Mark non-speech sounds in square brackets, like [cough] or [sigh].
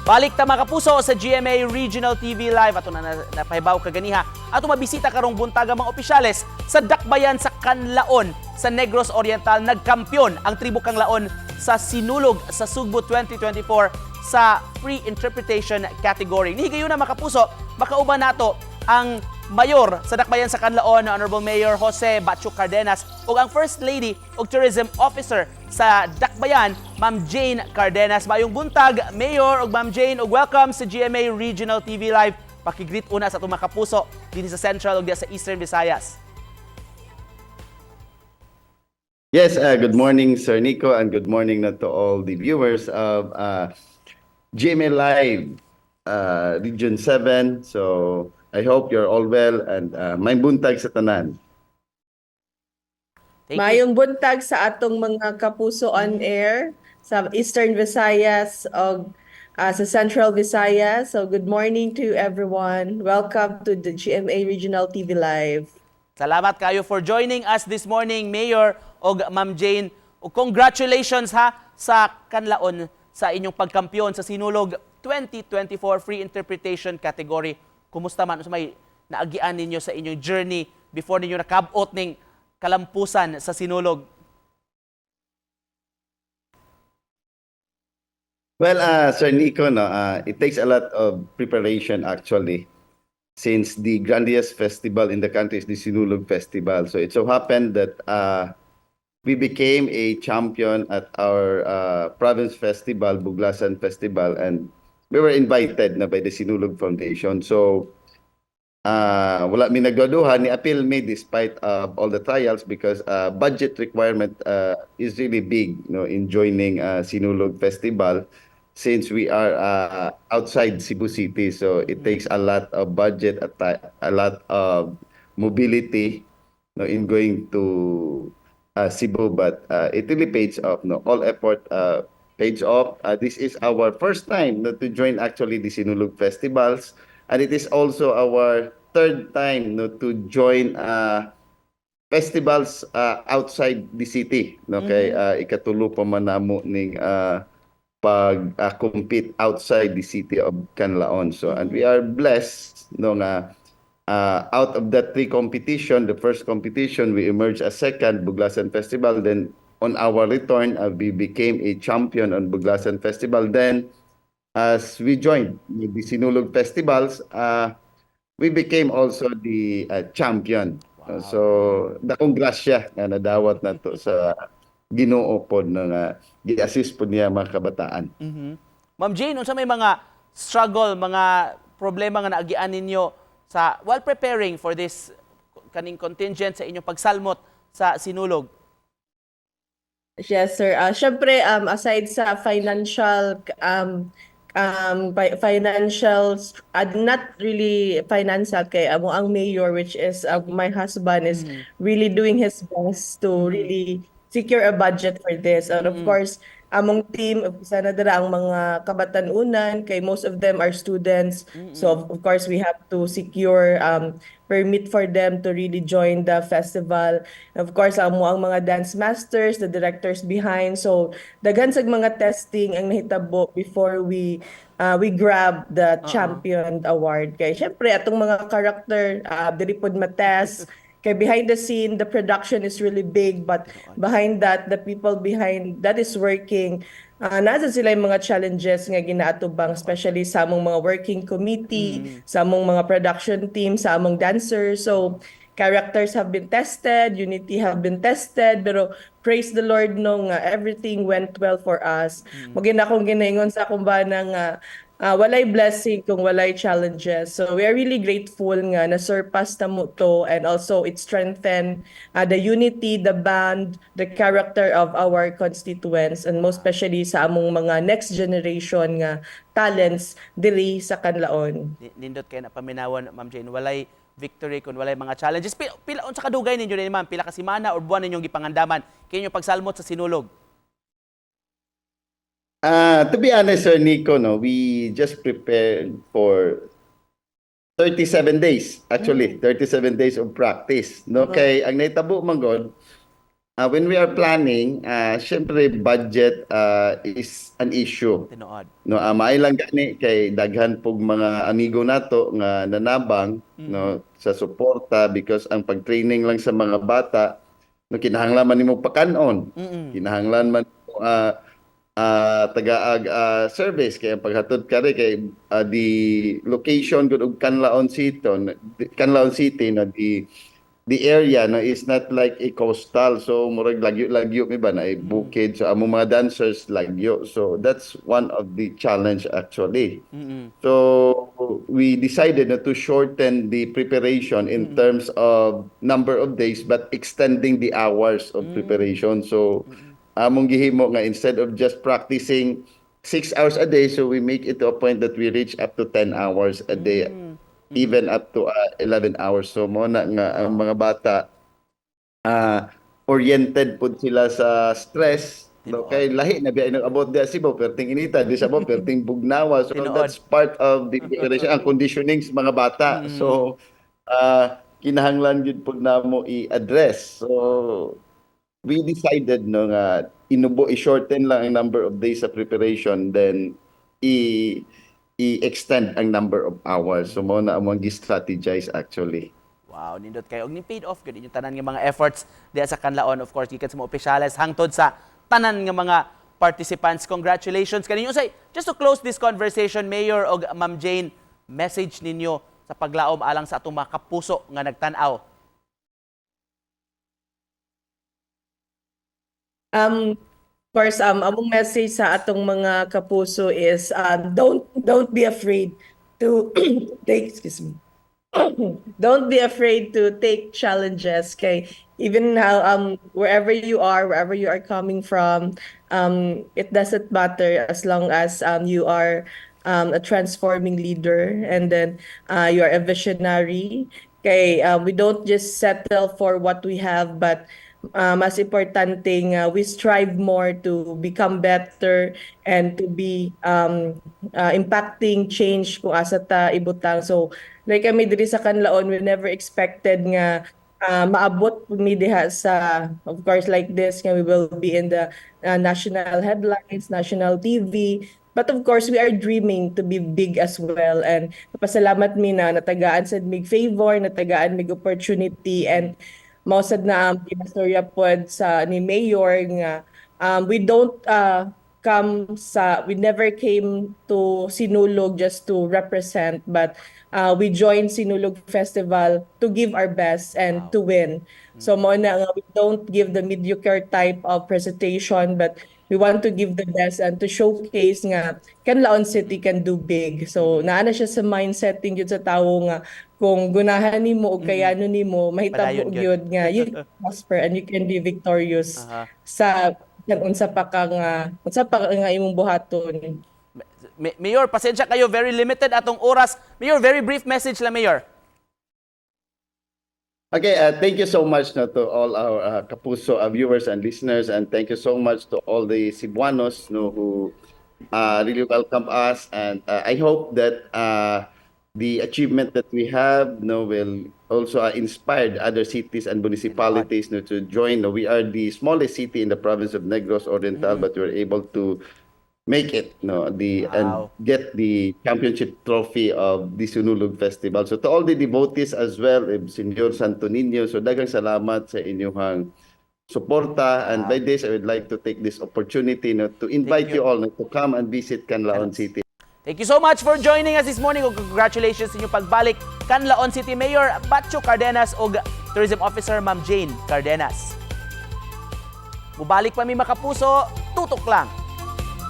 Balik ta mga kapuso sa GMA Regional TV Live. Ato na na- napahibaw kaganiha. Ato mabisita karong buntaga mga opisyales sa Dakbayan sa Kanlaon sa Negros Oriental. Nagkampiyon ang tribo Kanlaon sa Sinulog sa Sugbo 2024 sa free interpretation category. Nihigayon na mga kapuso, makauban nato ang Mayor sa Dakbayan sa Kanlaon, Honorable Mayor Jose Bacho Cardenas ug ang First Lady ug Tourism Officer sa Dakbayan, Ma'am Jane Cardenas. Mayong buntag, Mayor ug Ma'am Jane ug welcome sa GMA Regional TV Live. Pakigreet una sa atong mga kapuso dinhi sa Central ug sa Eastern Visayas. Yes, uh, good morning, Sir Nico, and good morning na to all the viewers of uh, GMA Live uh, Region 7. So, I hope you're all well and uh, may buntag sa tanan. Thank you. Mayong buntag sa atong mga kapuso on air sa Eastern Visayas o ah, sa Central Visayas. So good morning to everyone. Welcome to the GMA Regional TV Live. Salamat kayo for joining us this morning, Mayor og Ma'am Jane. Congratulations ha sa kanlaon sa inyong pagkampiyon sa Sinulog 2024 Free Interpretation category. Kumusta man sa may naagian ninyo sa inyong journey before ninyo nakabot ning kalampusan sa Sinulog? Well, uh, Sir Nico, no, uh, it takes a lot of preparation actually since the grandiest festival in the country is the Sinulog Festival. So it so happened that uh, we became a champion at our uh, province festival, Buglasan Festival, and we were invited na by the Sinulog Foundation. So uh, wala mi nagduduhan ni appeal me despite uh, all the trials because uh, budget requirement uh, is really big you know, in joining uh, Sinulog Festival since we are uh, outside Cebu City. So it takes a lot of budget, ti- a lot of mobility no, in going to uh, Cebu, but uh, it really pays off. No, all effort uh, pays off. Uh, this is our first time no, to join actually the Sinulog festivals, and it is also our third time no, to join uh, festivals uh, outside the city. No, kay uh, ikatulo pa man namo ning uh, pag uh, compete outside the city of Canlaon. So and we are blessed no nga uh, out of that three competition, the first competition we emerged as second Buglasan Festival. Then on our return, uh, we became a champion on Buglasan Festival. Then as we joined with the Sinulog Festivals, uh, we became also the uh, champion. Uh, so dakong grasya nga nadawat na to sa Ginoo pod na nga gi-assist po niya mga kabataan. Mhm. Ma'am Jane, unsa may mga struggle, mga problema nga naagian ninyo sa while preparing for this kaning contingent sa inyong pagsalmot sa Sinulog? Yes, sir. Uh, Siyempre, um, aside sa financial um, um, fi- financial, uh, not really financial kay amo ang mayor, which is uh, my husband, is really doing his best to really secure a budget for this. And of course, among team, isa na dira ang mga kabatanunan, kay most of them are students. So of, of course, we have to secure um, permit for them to really join the festival. Of course, amo ang mga dance masters, the directors behind. So daghan sa mga testing ang nahitabo before we uh, we grab the champion award. Kay syempre atong mga character uh, dili pod matest [laughs] Kay behind the scene, the production is really big, but behind that, the people behind that is working, uh, nasa sila yung mga challenges nga ginaatubang, especially sa among mga working committee, sa among mga production team, sa among dancers. So, characters have been tested, unity have been tested, pero praise the Lord no nga everything went well for us. Magina akong ginaingon sa akong bana nga ah, walay blessing kung walay challenges. So we are really grateful nga na surpass na mo to and also it strengthened ah, the unity, the band, the character of our constituents and most especially sa among mga next generation nga talents diri sa Kanlaon. Ni- Nindot kay na paminawan, Ma'am Jane, walay victory kun walay mga challenges. Pila, pila unsa kadugay ninyo ni ma'am? Pila ka semana or buwan ninyong gipangandaman kay inyong pagsalmot sa Sinulog? Uh, to be honest, Sir Nico, no, we just prepared for 37 days, actually, 37 days of practice. No, kay ang naitabo man god, uh, when we are planning, uh, syempre budget uh, is an issue. Tinuod. No, uh, lang gani kay daghan pug mga amigo nato nga nanabang no sa suporta because ang pag-training lang sa mga bata no kinahanglan man nimo pakanon. Mm-mm. Kinahanglan man uh, uh, tagaag uh, service kay paghatod kare kay uh, the location gud og Canlaon City no, Canlaon City no the the area no is not like a coastal so murag lagyo-lagyo mi ba na bukid so among mga dancers lagyo. So that's one of the challenge actually. Mm-mm. so we decided na to shorten the preparation in terms of number of days but extending the hours of preparation. So among gihimo nga instead of just practicing six hours a day, so we make it to a point that we reach up to 10 hours a day, even up to uh, 11 hours. So mo na nga ang mga bata ah, oriented pud sila sa stress. No, kay lahi na biya abot dia sibo perting inita di sa mo [laughs] perting bugnawa. So Tinuod. that's part of the [laughs] preparation ang conditioning sa mga bata. So ah kinahanglan gyud pud namo i-address. So we decided no nga inubo i-shorten lang ang number of days sa preparation then i i-extend ang number of hours so mo na among gi-strategize actually Wow, nindot kayo. Og ni paid off gud inyong tanan nga mga efforts diya sa Kanlaon of course gikan sa mga opisyales hangtod sa tanan nga mga participants. Congratulations kaninyo say just to close this conversation Mayor og Ma'am Jane message ninyo sa paglaom alang sa atong mga kapuso nga nagtan-aw. Um, of course, um, among message sa atong mga kapuso is um, don't don't be afraid to [clears throat] take excuse me. [clears throat] don't be afraid to take challenges. Okay, even how um wherever you are, wherever you are coming from, um, it doesn't matter as long as um you are um a transforming leader and then uh, you are a visionary. Okay, uh, we don't just settle for what we have, but uh, mas importante nga we strive more to become better and to be um, uh, impacting change kung asa ta ibutang. So, like kami diri sa Kanlaon, we never expected nga uh, maabot mi diha sa of course like this nga we will be in the uh, national headlines, national TV. But of course, we are dreaming to be big as well. And pasalamat mi na natagaan sa mig favor, natagaan mig opportunity and mausad na ang pinastorya pod sa ni Mayor nga um, we don't uh, come sa we never came to Sinulog just to represent but uh, we joined Sinulog Festival to give our best and to win. So mo na nga we don't give the mediocre type of presentation but we want to give the best and to showcase nga Canlaon City can do big. So naana siya sa mindset yun sa tawo nga kung gunahan nimo o kayano nimo mahitabo gyud. nga you can [laughs] prosper and you can be victorious Aha. sa kan unsa pa ka nga unsa pa nga imong buhaton. Ma- Mayor, pasensya kayo, very limited atong oras. Mayor, very brief message la Mayor. Okay, uh, thank you so much no, to all our uh, Kapuso uh, viewers and listeners, and thank you so much to all the Cebuanos no, who uh, really welcome us. And uh, I hope that uh, the achievement that we have no, will also uh, inspire other cities and municipalities no, to join. No, we are the smallest city in the province of Negros Oriental, but we're able to make it no the Wow. and get the championship trophy of the Sunulog Festival. So to all the devotees as well, eh, Senyor Santo Niño, so daghang salamat sa inyong suporta and by this I would like to take this opportunity no, to invite you. you. all no, to come and visit Canlaon City. Thank you so much for joining us this morning. Congratulations sa inyong pagbalik. Canlaon City Mayor Batcho Cardenas ug Tourism Officer Ma'am Jane Cardenas. Mubalik pa mi makapuso, tutok lang